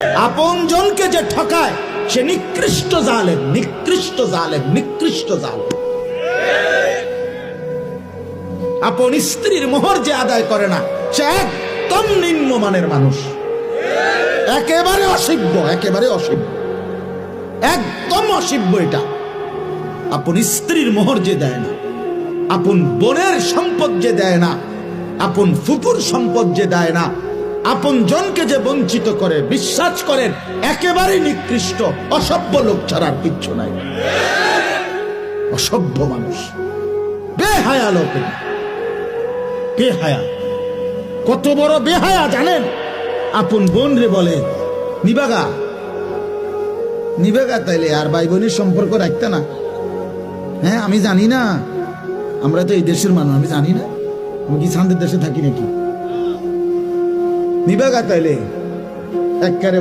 আপন জনকে যে ঠকায়, সে নিকৃষ্ট জালেম নিকৃষ্ট জালেম নিকৃষ্ট জালেম। আপন স্ত্রীর মোহর যে আদায় করে না, সে একদম নিম্নমানের মানুষ। একেবারে অসভ্য একেবারে অসভ্য। একদম অসভ্য এটা। আপন স্ত্রীর মোহর যে দেয় না, আপন বোনের সম্পদ যে দেয় না, আপন ফুপুর সম্পদ যে দেয় না আপন জনকে যে বঞ্চিত করে, বিশ্বাস করেন একেবারে নিকৃষ্ট, অসভ্য লোক ছাড়ার কিচ্ছু নাই। অসভ্য মানুষ। বেহায়া লোক। বেহায়া। কত বড় বেহায়া, জানেন? আপন বোন রে বলে, নিবাগা। নিবাগা তাইলে আর ভাই বোনের সম্পর্ক রাখতে না। হ্যাঁ আমি জানি না। আমরা তো এই দেশের মানুষ, আমি জানি না। আমি কি শান্তির দেশে থাকি নাকি? নিবাগা তাইলে। একবারে